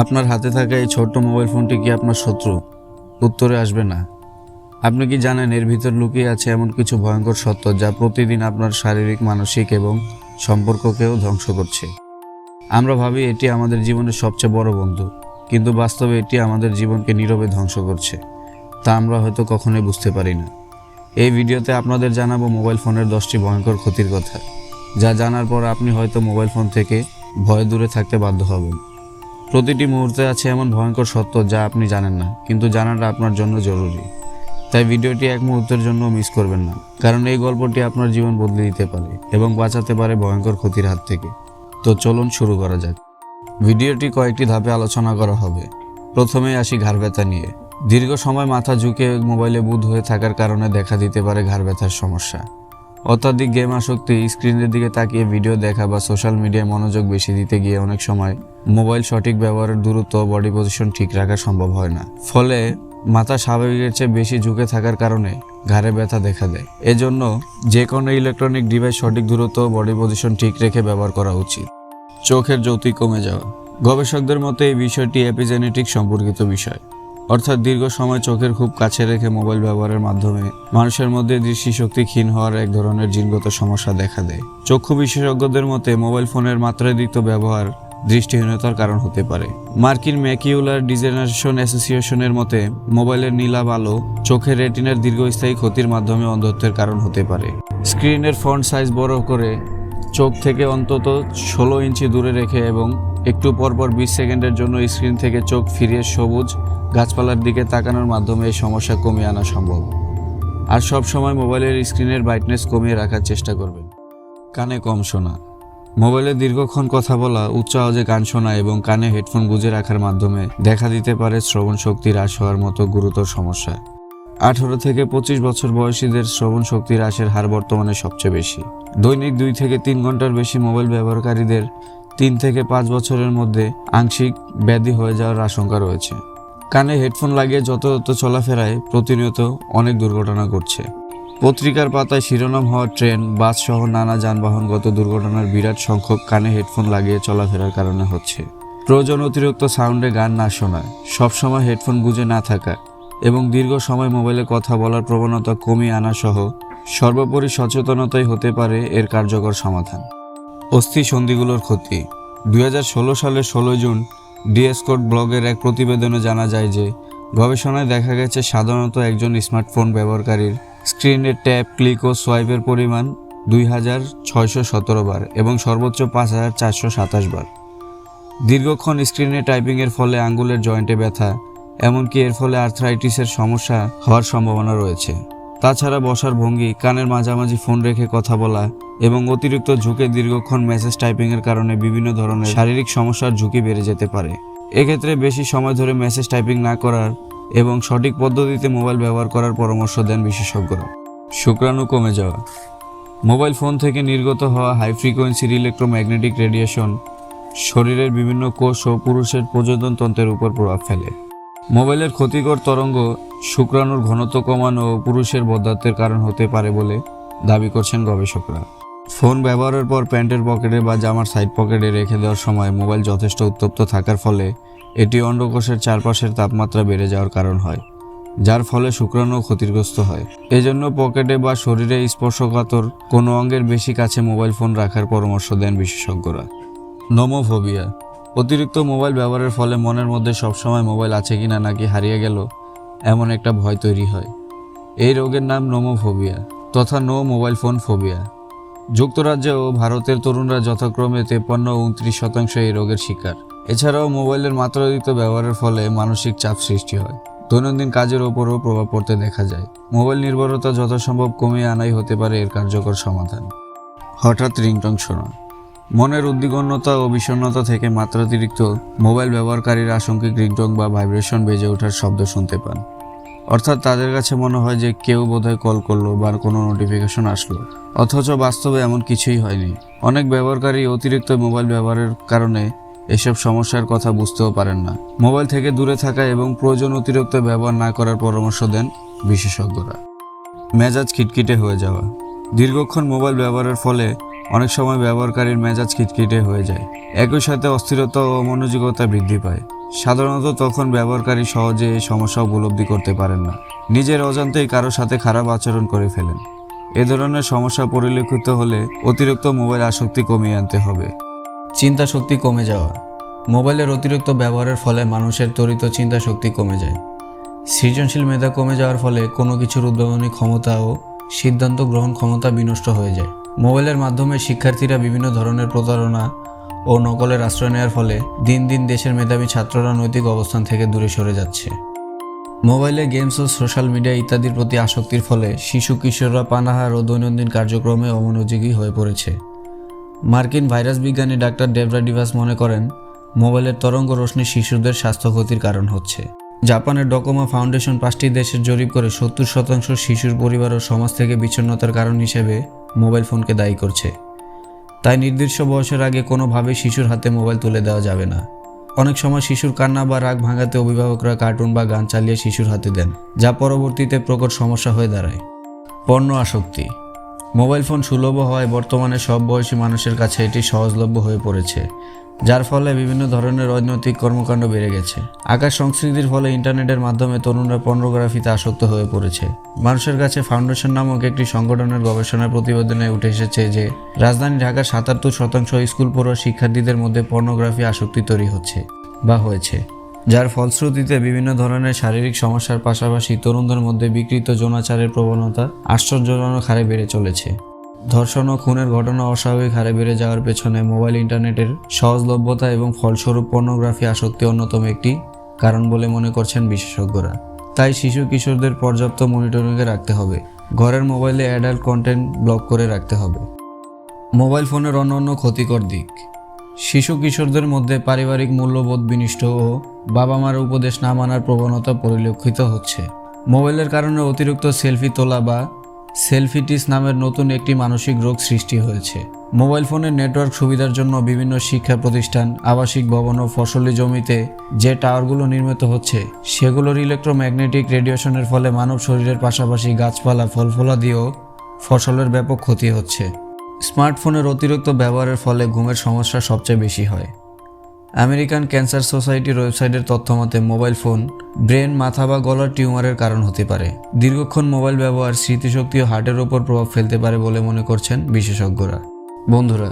আপনার হাতে থাকা এই ছোট্ট মোবাইল ফোনটি কি আপনার শত্রু? উত্তরে আসবে না। আপনি কি জানেন এর ভিতর লুকিয়ে আছে এমন কিছু ভয়ঙ্কর সত্য যা প্রতিদিন আপনার শারীরিক, মানসিক এবং সম্পর্ককেও ধ্বংস করছে? আমরা ভাবি এটি আমাদের জীবনের সবচেয়ে বড় বন্ধু, কিন্তু বাস্তবে এটি আমাদের জীবনকে নীরবে ধ্বংস করছে, তা আমরা হয়তো কখনোই বুঝতে পারি না। এই ভিডিওতে আপনাদের জানাব মোবাইল ফোনের দশটি ভয়ঙ্কর ক্ষতির কথা, যা জানার পর আপনি হয়তো মোবাইল ফোন থেকে ভয়ে দূরে থাকতে বাধ্য হবেন। প্রতিটি মুহূর্তে আছে এমন ভয়ঙ্কর সত্য যা আপনি জানেন না, কিন্তু জানাটা আপনার জন্য জরুরি। তাই ভিডিওটি এক মুহূর্তের জন্য মিস করবেন না, কারণ এই গল্পটি আপনার জীবন বদলে দিতে পারে এবং বাঁচাতে পারে ভয়ঙ্কর ক্ষতির হাত থেকে। তো চলুন শুরু করা যাক। ভিডিওটি কয়েকটি ধাপে আলোচনা করা হবে। প্রথমেই আসি ঘাড় ব্যথা নিয়ে। দীর্ঘ সময় মাথা ঝুঁকে মোবাইলে বুধ হয়ে থাকার কারণে দেখা দিতে পারে ঘাড় ব্যথার সমস্যা। অত্যাধিক গেম আসক্তি স্ক্রিনের দিকে তাকিয়ে ভিডিও দেখা বা সোশ্যাল মিডিয়ায় মনোযোগ বেশি দিতে গিয়ে অনেক সময় মোবাইল সঠিক ব্যবহারের দূরত্ব বডি পজিশন ঠিক রাখা সম্ভব হয় না। ফলে মাথা স্বাভাবিকের চেয়ে বেশি ঝুঁকে থাকার কারণে ঘাড়ে ব্যথা দেখা দেয়। এজন্য যে কোনো ইলেকট্রনিক ডিভাইস সঠিক দূরত্ব বডি পজিশন ঠিক রেখে ব্যবহার করা উচিত। চোখের জ্যোতি কমে যাওয়া। গবেষকদের মতে এই বিষয়টি এপিজেনেটিক সম্পর্কিত বিষয়। অর্থাৎ দীর্ঘ সময় চোখের খুব কাছে রেখে মোবাইল ব্যবহারের মাধ্যমে মানুষের মধ্যে দৃষ্টিশক্তি ক্ষীণ হওয়ার এক ধরনের জিনগত সমস্যা দেখা দেয়। চক্ষু বিশেষজ্ঞদের মতে, মোবাইল ফোনের মাত্রাধিক ব্যবহার দৃষ্টিহীনতার কারণ হতে পারে। মার্কিন ম্যাকিউলার ডিজেনারেশন অ্যাসোসিয়েশনের মতে, মোবাইলের নীলাভ আলো চোখের রেটিনার দীর্ঘস্থায়ী ক্ষতির মাধ্যমে অন্ধত্বের কারণ হতে পারে। স্ক্রিনের ফন্ট সাইজ বড় করে চোখ থেকে অন্তত ষোলো ইঞ্চি দূরে রেখে এবং একটু পরপর বিশ সেকেন্ডের জন্য স্ক্রিন থেকে চোখ ফিরিয়ে সবুজ গাছপালার দিকে তাকানোর মাধ্যমে এই সমস্যা কমিয়ে আনা সম্ভব। আর সব সময় মোবাইলের স্ক্রিনের ব্রাইটনেস কমিয়ে রাখার চেষ্টা করবেন। কানে কম শোনা। মোবাইলে দীর্ঘক্ষণ কথা বলা, উচ্চ আওয়াজে গান শোনা এবং কানে হেডফোন গুজে রাখার মাধ্যমে দেখা দিতে পারে শ্রবণ শক্তি হ্রাস হওয়ার মতো গুরুতর সমস্যা। আঠারো থেকে পঁচিশ বছর বয়সীদের শ্রবণ শক্তি হ্রাসের হার বর্তমানে সবচেয়ে বেশি। দৈনিক দুই থেকে তিন ঘণ্টার বেশি মোবাইল ব্যবহারকারীদের তিন থেকে পাঁচ বছরের মধ্যে আংশিক ব্যাধি হয়ে যাওয়ার আশঙ্কা রয়েছে। কানে হেডফোন লাগিয়ে যত চলাফেরায় প্রতিনিয়ত অনেক দুর্ঘটনা ঘটছে। পত্রিকার পাতায় শিরোনাম হওয়া ট্রেন, বাস সহ নানা যানবাহনগত দুর্ঘটনার বিরাট সংখ্যক কানে হেডফোন লাগিয়ে চলাফেরার কারণে হচ্ছে। প্রয়োজন অতিরিক্ত সাউন্ডে গান না শোনা সবসময় হেডফোন গুজে না থাকা এবং দীর্ঘ সময় মোবাইলে কথা বলার প্রবণতা কমিয়ে আনা সহ সর্বোপরি সচেতনতাই হতে পারে এর কার্যকর সমাধান। অস্থি সন্ধিগুলোর ক্ষতি। দুই হাজার ষোলো সালের ষোলো জুন ডিএসকোট ব্লগের এক প্রতিবেদনে জানা যায় যে, গবেষণায় দেখা গেছে সাধারণত একজন স্মার্টফোন ব্যবহারকারীর স্ক্রিনের ট্যাপ ক্লিক ও সোয়াইপের পরিমাণ দুই হাজার ছয়শো সতেরো বার এবং সর্বোচ্চ পাঁচ হাজার চারশো সাতাশ বার। দীর্ঘক্ষণ স্ক্রিনে টাইপিংয়ের ফলে আঙ্গুলের জয়েন্টে ব্যথা, এমনকি এর ফলে আর্থ্রাইটিসের সমস্যা হওয়ার সম্ভাবনা রয়েছে। তাছাড়া বসার ভঙ্গি, কানের মাঝামাঝি ফোন রেখে কথা বলা এবং অতিরিক্ত ঝুঁকে দীর্ঘক্ষণ মেসেজ টাইপিংয়ের কারণে বিভিন্ন ধরনের শারীরিক সমস্যার ঝুঁকি বেড়ে যেতে পারে। এক্ষেত্রে বেশি সময় ধরে মেসেজ টাইপিং না করার এবং সঠিক পদ্ধতিতে মোবাইল ব্যবহার করার পরামর্শ দেন বিশেষজ্ঞরা। শুক্রাণু কমে যাওয়া। মোবাইল ফোন থেকে নির্গত হওয়া হাই ফ্রিকোয়েন্সির ইলেকট্রোম্যাগনেটিক রেডিয়েশন শরীরের বিভিন্ন কোষ ও পুরুষের প্রজনন তন্ত্রের উপর প্রভাব ফেলে। মোবাইলের ক্ষতিকর তরঙ্গ শুক্রাণুর ঘনত্ব কমানো পুরুষের বন্ধাত্বের কারণ হতে পারে বলে দাবি করছেন গবেষকরা। ফোন ব্যবহারের পর প্যান্টের পকেটে বা জামার সাইড পকেটে রেখে দেওয়ার সময় মোবাইল যথেষ্ট উত্তপ্ত থাকার ফলে এটি অন্ডকোষের চারপাশের তাপমাত্রা বেড়ে যাওয়ার কারণ হয়, যার ফলে শুক্রাণু ক্ষতিগ্রস্ত হয়। এজন্য পকেটে বা শরীরে স্পর্শকাতর কোনো অঙ্গের বেশি কাছে মোবাইল ফোন রাখার পরামর্শ দেন বিশেষজ্ঞরা। নোমোফোবিয়া অতিরিক্ত মোবাইল ব্যবহারের ফলে মনের মধ্যে সবসময় মোবাইল আছে কিনা নাকি হারিয়ে গেল, এমন একটা ভয় তৈরি হয়। এই রোগের নাম নোমোফোবিয়া তথা নো মোবাইল ফোন ফোবিয়া। যুক্তরাজ্যে ও ভারতের তরুণরা যথাক্রমে তেপ্পান্ন ও উনত্রিশ শতাংশ এই রোগের শিকার। এছাড়াও মোবাইলের মাত্রাতিরিক্ত ব্যবহারের ফলে মানসিক চাপ সৃষ্টি হয়। দৈনন্দিন কাজের ওপরও প্রভাব পড়তে দেখা যায়। মোবাইল নির্ভরতা যথাসম্ভব কমিয়ে আনাই হতে পারে এর কার্যকর সমাধান। হঠাৎ রিংটং শোনা। মনের উদ্বিগ্নতা ও বিষণ্ণতা থেকে মাত্রাতিরিক্ত মোবাইল ব্যবহারকারীর আশঙ্কিক রিংটং বা ভাইব্রেশন বেজে ওঠার শব্দ শুনতে পান। অর্থাৎ তাদের কাছে মনে হয় যে কেউ বোধহয় কল করল বা কোনো নোটিফিকেশন আসলো। অথচ বাস্তবে এমন কিছুই হয়নি। অনেক ব্যবহারকারী অতিরিক্ত মোবাইল ব্যবহারের কারণে এসব সমস্যার কথা বুঝতেও পারেন না। মোবাইল থেকে দূরে থাকা এবং প্রয়োজন অতিরিক্ত ব্যবহার না করার পরামর্শ দেন বিশেষজ্ঞরা। মেজাজ খিটখিটে হয়ে যাওয়া। দীর্ঘক্ষণ মোবাইল ব্যবহারের ফলে অনেক সময় ব্যবহারকারীর মেজাজ খিটখিটে হয়ে যায়। একই সাথে অস্থিরতা ও মনোযোগতা বৃদ্ধি পায়। সাধারণত তখন ব্যবহারকারী সহজে এই সমস্যা উপলব্ধি করতে পারেন না। নিজের অজান্তেই কারও সাথে খারাপ আচরণ করে ফেলেন। এ ধরনের সমস্যা পরিলক্ষিত হলে অতিরিক্ত মোবাইল আসক্তি কমিয়ে আনতে হবে। চিন্তা শক্তি কমে যাওয়া। মোবাইলের অতিরিক্ত ব্যবহারের ফলে মানুষের তরিত চিন্তা শক্তি কমে যায়। সৃজনশীল মেধা কমে যাওয়ার ফলে কোনো কিছুর উদ্ভাবনী ক্ষমতা ও সিদ্ধান্ত গ্রহণ ক্ষমতা বিনষ্ট হয়ে যায়। মোবাইলের মাধ্যমে শিক্ষার্থীরা বিভিন্ন ধরনের প্রতারণা ও নকলের আশ্রয় নেওয়ার ফলে দিন দিন দেশের মেধাবী ছাত্ররা নৈতিক অবস্থান থেকে দূরে সরে যাচ্ছে। মোবাইলে গেমস ও সোশ্যাল মিডিয়া ইত্যাদির প্রতি আসক্তির ফলে শিশু, কিশোররা পানাহার ও দৈনন্দিন কার্যক্রমে অমনোযোগী হয়ে পড়েছে। মার্কিন ভাইরাস বিজ্ঞানী ডাক্তার ডেভরা ডিভাস মনে করেন, মোবাইলের তরঙ্গ রশ্মি শিশুদের স্বাস্থ্য ক্ষতির কারণ হচ্ছে। জাপানের ডকোমা ফাউন্ডেশন পাঁচটি দেশের জরিপ করে সত্তর শতাংশ শিশুর পরিবার ও সমাজ থেকে বিচ্ছিন্নতার কারণ হিসেবে মোবাইল ফোনকে দায়ী করছে। তাই নির্দিষ্ট বয়সের আগে কোনোভাবেই শিশুর হাতে মোবাইল তুলে দেওয়া যাবে না। অনেক সময় শিশুর কান্না বা রাগ ভাঙাতে অভিভাবকরা কার্টুন বা গান চালিয়ে শিশুর হাতে দেন, যা পরবর্তীতে প্রকট সমস্যা হয়ে দাঁড়ায়। পণ্য আসক্তি। মোবাইল ফোন সুলভ হওয়ায় বর্তমানে সব বয়সী মানুষের কাছে এটি সহজলভ্য হয়ে পড়েছে। যার ফলে বিভিন্ন ধরনের রাজনৈতিক কর্মকাণ্ড বেড়ে গেছে। আকাশ সংস্কৃতির ফলে ইন্টারনেটের মাধ্যমে তরুণরা পর্নোগ্রাফিতে আসক্ত হয়ে পড়েছে। মানুষের কাছে ফাউন্ডেশন নামক একটি সংগঠনের গবেষণার প্রতিবেদনে উঠে এসেছে যে, রাজধানী ঢাকার সাতাত্তর শতাংশ স্কুল পড়ুয়া শিক্ষার্থীদের মধ্যে পর্নোগ্রাফি আসক্তি তৈরি হচ্ছে বা হয়েছে। যার ফলশ্রুতিতে বিভিন্ন ধরনের শারীরিক সমস্যার পাশাপাশি তরুণদের মধ্যে বিকৃত যৌনাচারের প্রবণতা আশ্চর্যজনক হারে বেড়ে চলেছে। ধর্ষণ ও খুনের ঘটনা অস্বাভাবিক হারে বেড়ে যাওয়ার পেছনে মোবাইল, ইন্টারনেটের সহজলভ্যতা এবং ফলস্বরূপ পর্নোগ্রাফি আসক্তি অন্যতম একটি কারণ বলে মনে করছেন বিশেষজ্ঞরা। তাই শিশু কিশোরদের পর্যাপ্ত মনিটরিংয়ে রাখতে হবে। ঘরের মোবাইলে অ্যাডাল্ট কন্টেন্ট ব্লক করে রাখতে হবে। মোবাইল ফোনের অন্যান্য ক্ষতিকর দিক। শিশু কিশোরদের মধ্যে পারিবারিক মূল্যবোধ বিনিষ্ট ও বাবা মার উপদেশ না মানার প্রবণতা পরিলক্ষিত হচ্ছে। মোবাইলের কারণে অতিরিক্ত সেলফি তোলা বা সেলফিটিস নামের নতুন একটি মানসিক রোগ সৃষ্টি হয়েছে। মোবাইল ফোনের নেটওয়ার্ক সুবিধার জন্য বিভিন্ন শিক্ষা প্রতিষ্ঠান, আবাসিক ভবন ও ফসলি জমিতে যে টাওয়ারগুলো নির্মিত হচ্ছে, সেগুলোর ইলেকট্রোম্যাগনেটিক রেডিয়েশনের ফলে মানব শরীরের পাশাপাশি গাছপালা ফলফলাদিও ফসলের ব্যাপক ক্ষতি হচ্ছে। স্মার্টফোনের অতিরিক্ত ব্যবহারের ফলে ঘুমের সমস্যা সবচেয়ে বেশি হয়। আমেরিকান ক্যান্সার সোসাইটির ওয়েবসাইটের তথ্যমতে মোবাইল ফোন, ব্রেন, মাথা বা গলার টিউমারের কারণ হতে পারে। দীর্ঘক্ষণ মোবাইল ব্যবহার স্মৃতিশক্তি ও হার্টের ওপর প্রভাব ফেলতে পারে বলে মনে করছেন বিশেষজ্ঞরা। বন্ধুরা,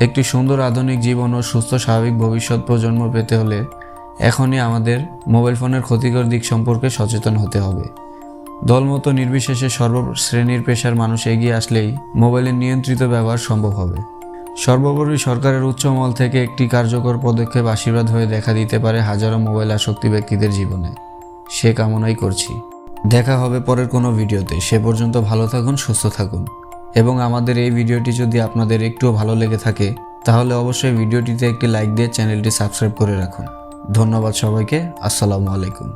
একটি সুন্দর আধুনিক জীবন ও সুস্থ স্বাভাবিক ভবিষ্যৎ প্রজন্ম পেতে হলে এখনই আমাদের মোবাইল ফোনের ক্ষতিকর দিক সম্পর্কে সচেতন হতে হবে। দলমতো নির্বিশেষে সর্বশ্রেণীর পেশার মানুষ এগিয়ে আসলেই মোবাইলের নিয়ন্ত্রিত ব্যবহার সম্ভব হবে। সর্বোপরি সরকারের উচ্চমহল থেকে একটি কার্যকর পদক্ষেপ আশীর্বাদ হয়ে দেখা দিতে পারে হাজারো মোবাইল আসক্তি ব্যক্তিদের জীবনে। সে কামনাই করছি। দেখা হবে পরের কোনো ভিডিওতে। সে পর্যন্ত ভালো থাকুন, সুস্থ থাকুন। এবং আমাদের এই ভিডিওটি যদি আপনাদের একটুও ভালো লেগে থাকে, তাহলে অবশ্যই ভিডিওটিতে একটি লাইক দিয়ে চ্যানেলটি সাবস্ক্রাইব করে রাখুন। ধন্যবাদ সবাইকে। আসসালামু আলাইকুম।